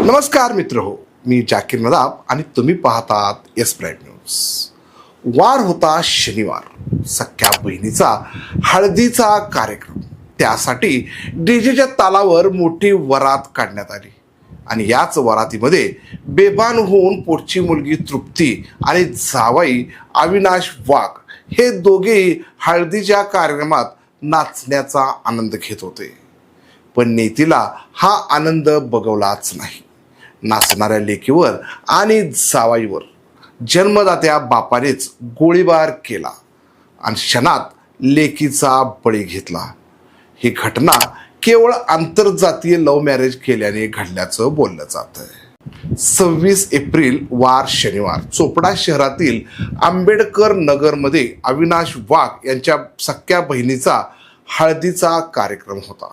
नमस्कार मित्र हो मी जाकीर नदाब आणि तुम्ही पाहतात एस प्राईम न्यूज वार होता शनिवार सख्या बहिणीचा हळदीचा कार्यक्रम. त्यासाठी डीजेच्या तालावर मोठी वरात काढण्यात आली. आणि याच वरातीमध्ये बेभान होऊन पोटची मुलगी तृप्ती आणि जावाई अविनाश वाघ हे दोघेही हळदीच्या कार्यक्रमात नाचण्याचा आनंद घेत होते. पण नेतीला हा आनंद बगवलाच नाही. नाचणाऱ्या लेकीवर आणि जावाईवर जन्मदात्या बापानेच गोळीबार केला आणि क्षणात लेकीचा बळी घेतला. ही घटना केवळ आंतरजातीय लव्ह मॅरेज केल्याने घडल्याचं बोललं जातं सव्वीस एप्रिल वार शनिवार. चोपडा शहरातील आंबेडकर नगरमध्ये अविनाश वाघ यांच्या सख्या बहिणीचा हळदीचा कार्यक्रम होता.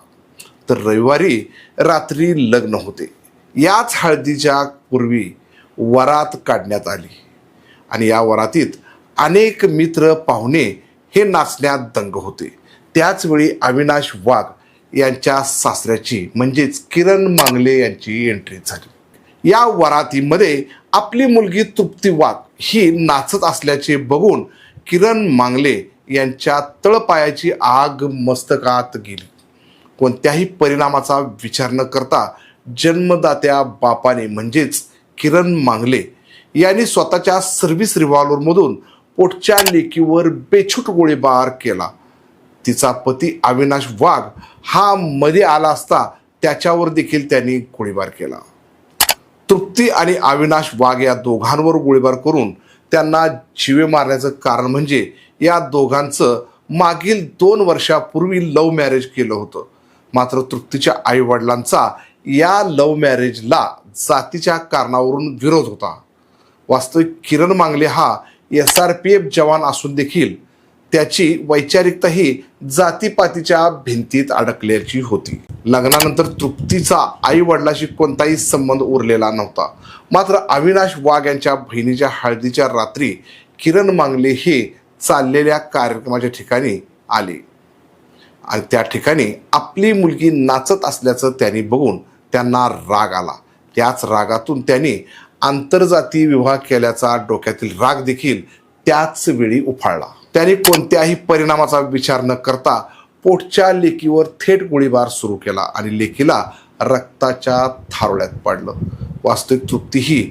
तर रविवारी रात्री लग्न होते. याच हळदीच्या पूर्वी वरात काढण्यात आली. आणि या वरातीत अनेक मित्र पाहुणे हे नाचण्यात दंग होते. त्याचवेळी अविनाश वाघ यांच्या सासऱ्याची म्हणजेच किरण मांगले यांची एंट्री झाली. या वरातीमध्ये आपली मुलगी तृप्ती वाघ ही नाचत असल्याचे बघून किरण मांगले यांच्या तळपायाची आग मस्तकात गेली. कोणत्याही परिणामाचा विचार न करता जन्मदात्या बापाने म्हणजेच किरण मांगले यांनी स्वतःच्या सर्व्हिस रिव्हॉल्वरमधून पोटच्या लेकीवर बेछूट गोळीबार केला. तिचा पती अविनाश वाघ हा मध्ये आला असता त्याच्यावर देखील त्यांनी गोळीबार केला. तृप्ती आणि अविनाश वाघ या दोघांवर गोळीबार करून त्यांना जीवे मारण्याचं कारण म्हणजे या दोघांचं मागील दोन वर्षापूर्वी लव्ह मॅरेज केलं होतं. मात्र तृप्तीच्या आईवडिलांचा या लव्ह मॅरेजला जातीच्या कारणावरून विरोध होता. वास्तविक किरण मांगले हा एस आर पी एफ जवान असून देखील त्याची वैचारिकता ही जातीपातीच्या भिंतीत अडकल्याची होती. लग्नानंतर तृप्तीचा आई वडिलाशी कोणताही संबंध उरलेला नव्हता. मात्र अविनाश वाघ यांच्या बहिणीच्या हळदीच्या रात्री किरण मांगले हे चाललेल्या कार्यक्रमाच्या ठिकाणी आले. आणि त्या ठिकाणी आपली मुलगी नाचत असल्याचं त्यांनी बघून त्यांना राग आला. त्याच रागातून त्यांनी आंतरजातीय विवाह केल्याचा डोक्यातील राग देखील त्याच वेळी उफाळला. त्याने कोणत्याही परिणामाचा विचार न करता पोटच्या लेकीवर थेट गोळीबार सुरू केला आणि लेकीला रक्ताच्या थारोळ्यात पाडलं. वास्तविक तृप्ती ही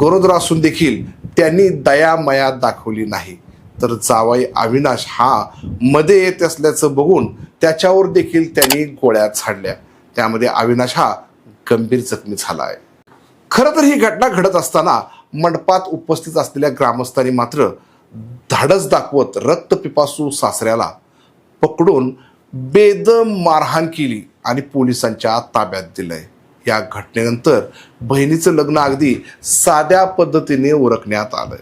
गरोदर असून देखील त्यांनी दयामया दाखवली नाही. तर जावाई अविनाश हा मध्ये येत असल्याचं बघून त्याच्यावर देखील त्यांनी गोळ्या झाडल्या. त्यामध्ये अविनाश हा गंभीर जखमी झाला आहे खरं तर ही घटना घडत असताना मंडपात उपस्थित असलेल्या ग्रामस्थांनी मात्र धाडस दाखवत रक्तपिपासू सासऱ्याला पकडून बेदम मारहाण केली आणि पोलिसांच्या ताब्यात दिलंय. या घटनेनंतर बहिणीचं लग्न अगदी साध्या पद्धतीने उरकण्यात आलंय.